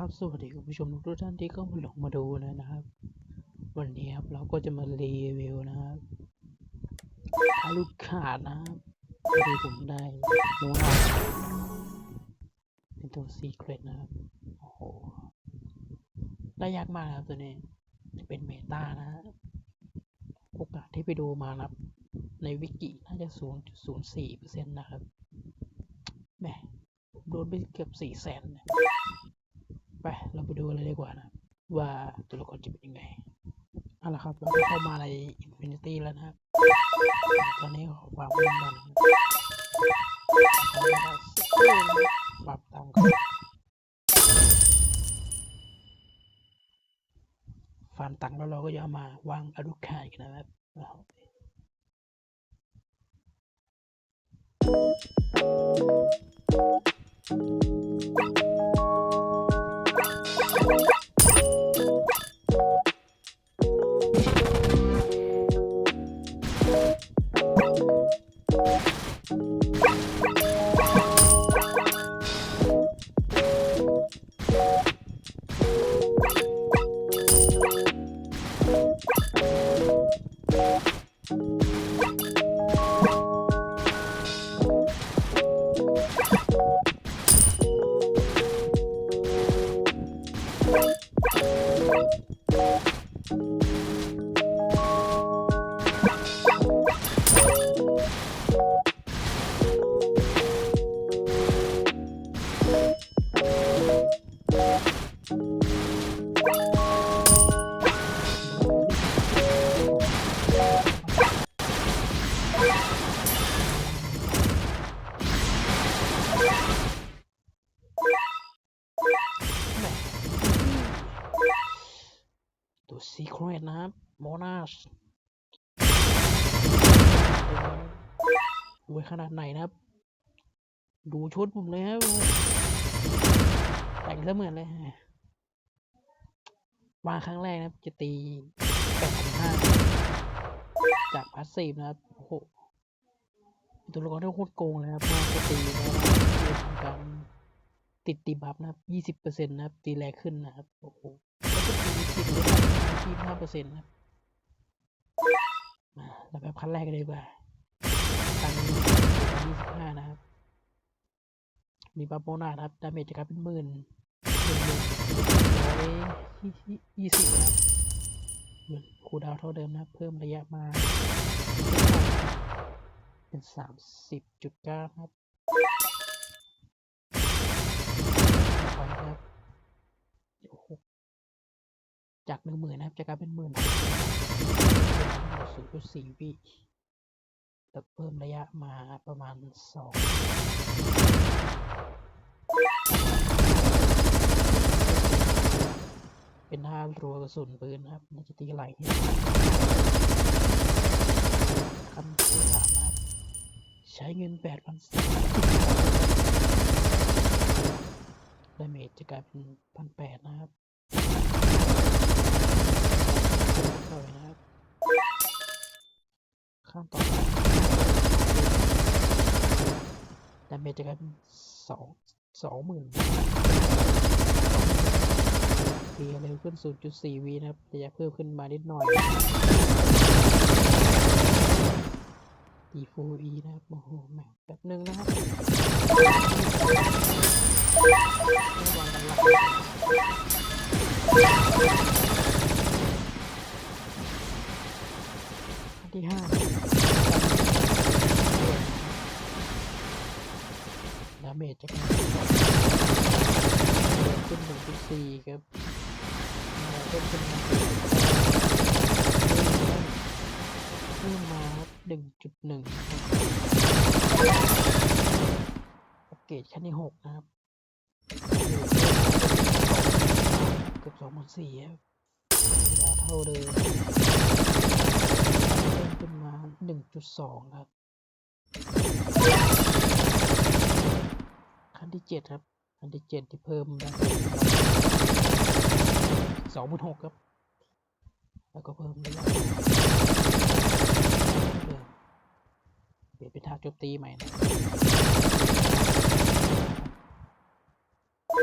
ครับสวัสดีคุณผู้ชมทุกท่านที่เข้ามาหลงมาดูนะนะครับ วันนี้ครับเราก็จะมารีวิวนะครับอาลูกขาดนะครับที่ผมได้โน้ตเป็นตัวซีเครตนะครับโอ้โหได้ยากมากนะครับตัวนี้เป็นเมตานะฮะโอกาสที่ไปดูมานะครับ ในวิกิน่าจะ 0.04%นะครับแหมโดนไปเกือบ4แสนนะ ไปเราไปดูเลยดีกว่านะว่าตัวละครจะเป็นยังไงเอาละครับเราเข้ามาใน Infinity แล้วนะครับตอนนี้ขอความมุ่งมั่นนะครับขอเวลาสักครู่นะครับปรับตามกันฟาร์มตังค์แล้วเราก็จะเอามาวางอารุคายกันนะครับเอ you าตัวซีเครตนะครับโมนาชรวยขนาดไหนนะครับ ดูชุดผมเลยครับแต่งซะเหมือนเลยมาครั้งแรกนะครับ จะตีแปดพันห้าจากพาสซีฟนะครับ โอ้โหตัวละครที่โคตรโกงเลยครับมาจะตีแล้วคือทำการติดตีบัฟนะครับยี่สิบเปอร์เซ็นต์นะครับ ตีแรงขึ้นนะครับ โอ้โห อร์เซ็นต์ครับมาเราแบบขั้นแรกกันเลยดีกว่าตังยี่สิบห้านะครับ มีบัฟโบนัสครับ ดาเมจจะกลายเป็นหมื่นหนึ่งหมื่นร้อยยี่สิบครับเหมือนคูดาวเท่าเดิมนะ เพิ่มระยะมา เป็นสามสิบจุดเก้าครับ จากหนึ่งหมื่นนะครับจะกลายเป็นหมื่นศูนย์จุดสี่วิแล้วเพิ่มระยะมาประมาณสองเป็นท่ารัวกระสุนปืนนะครับมันจะตีไหลคำที่สามนะครับ ใช้เงินแปดพันสี่ดาเมจจะกลายเป็นพันแปดนะครับเท่าไหร่นะครับ ข้างต่อไปดาเมจจะกลายเป็นสองสองหมื่นวีเร็วขึ้น 0.4วีนะครับระยะเพิ่มขึ้นมานิดหน่อยดีฟูอีนะครับโอ้โหแม่แบบหนึ่งนะครับ ชั้นที่หกนะครับเกือบสองพันสี่ครับเวลาเท่าเดิมเพิ่มขึ้นมาหนึ่งจุดสองครับ ขั้นที่เจ็ดครับ ขั้นที่เจ็ดที่เพิ่มนะสองหมื่นหกครับ แล้วก็เพิ่มระยะเปลี่ยนเป็นท่าโจมตีใหม่นะ จ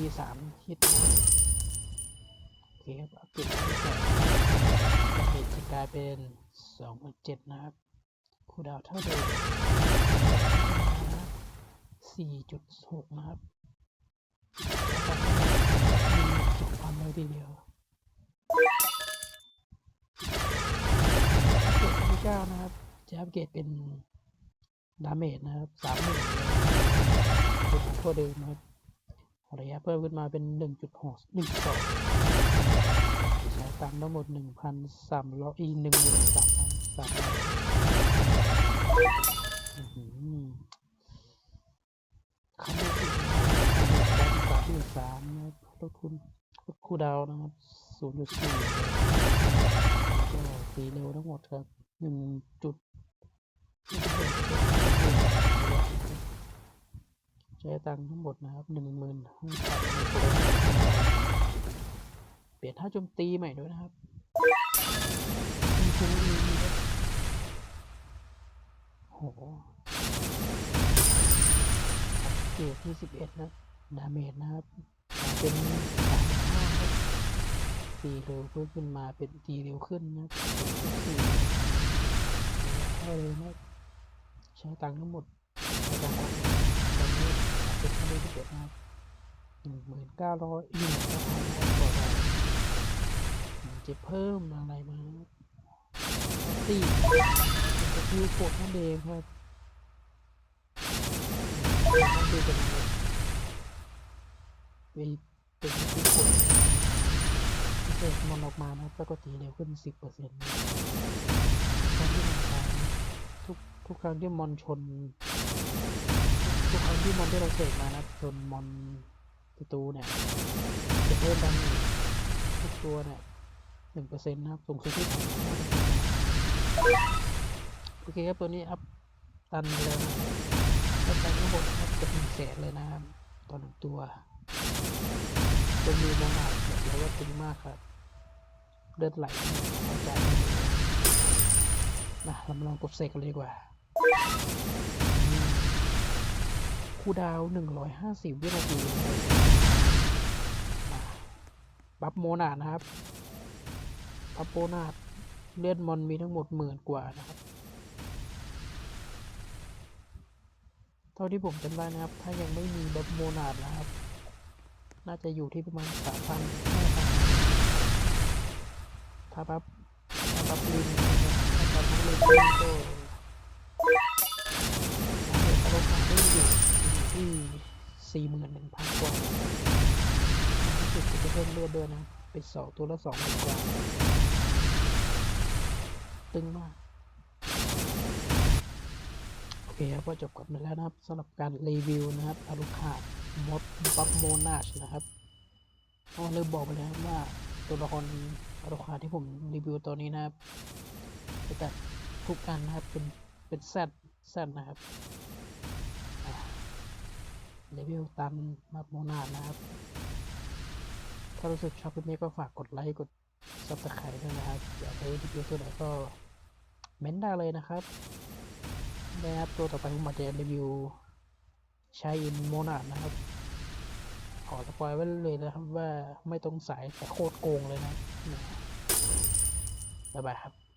ีสามฮิตโอเคครับอัปเดทอัปเกรดจะกลายเป็นสองเจ็ดนะครับคูดาวเท่าเดิมสี่จุดหกนะครับความเร็วทีเดียว ก้านะครับจะอัปเกรดเป็นดาเมจนะครับสามหนึ่งเป็นเท่าเดิมนะครับระยะเพิ่มขึ้นมาเป็น1.6 1.2ใช้ตังทั้งหมด1,300อีก13,300อื้อหือคำนี้คือสามที่สามนะครับลดคุณลดคูดาวนะครับ0.4ก็ตีเร็วทั้งหมดครับ 1จุดใช้ตังค์ทั้งหมดนะครับหนึ่งหมื่นห้าพันเปลี่ยนท่าโจมตีใหม่ด้วยนะครับโหเกรดที่สิบเอ็ดนะดาเมจนะครับ เป็นสามห้าครับตีเร็วเพิ่มขึ้นมาเป็นตีเร็วขึ้นนะครับ สี่เท่าเลยนะครับใช้ตังค์ทั้งหมดในการออกตอนนี้เป็นค่าที่สิบเอ็ดนะครับหนึ่งหมื่นเก้าร้อยหนึ่งเก้าพันกว่าบาทมันจะเพิ่มอะไรมาสี่เป็นสกิลกดนั่นเองครับนั่นคือเป็นอะไรเป็นเป็นสกิลกดพิเศษมันออกมานะครับแล้วก็ตีเร็วขึ้นสิบเปอร์เซ็นต์ตอนที่มันตาย ทุกครั้งที่มอนชน ทุกครั้งที่มอนที่เราเสกมานะชนมอนศัตรูเนี่ยจะเพิ่มดาเมจทุกตัวเนี่ยหนึ่งเปอร์เซ็นต์นะครับสูงสุดที่โอเคครับตัวนี้อัพตันไปแล้วนะครับอัพตันทั้งหมดนะครับเกือบหนึ่งแสนเลยนะครับต่อหนึ่งตัวตัวมีโมนาดบอกเลยว่าตึงมากครับเลือดไหลเข้าใจนะเรามาลองกดเสกกันเลยดีกว่า คูดาวหนึ่งร้อยห้าสิบวินาทีบัฟโมนาดนะครับบัฟโมนาดเลือดมอนมีทั้งหมดหมื่นกว่านะครับ เท่าที่ผมจำได้นะครับ ถ้ายังไม่มีบัฟโมนาดนะครับ น่าจะอยู่ที่ประมาณสามพันห้าพันถ้าบัฟถ้าบัฟลินนะครับถ้าบัฟลินก็ อยู่ที่สี่หมื่นหนึ่งพันกว่าสุดจะเพิ่มเลือดด้วยนะ เป็นสองตัวละสองหมื่นกว่า ตึงมาก โอเคครับก็จบกันไปแล้วนะครับสำหรับการรีวิวนะครับอารุคาดมดบัฟโมนาชนะครับก็เริ่มบอกไปแล้วว่าตัวละครอารุคาดที่ผมรีวิวตัวนี้นะครับแต่ทุกอันนะครับเป็นเป็นแซดแซดนะครับ เลเวลตันมาโมนาดนะครับ ถ้ารู้สึกชอบคลิปนี้ก็ฝากกดไลค์กดซับสไครต์ด้วยนะครับอยากให้รีวิวตัวไหนก็เม้นได้เลยนะครับนะครับตัวต่อไปผมมาจะรีวิวชายอินโมนาดนะครับ ขอสปอยไว้เลยนะครับว่าไม่ต้องสายแต่โคตรโกงเลยนะนะบ๊ายบายครับ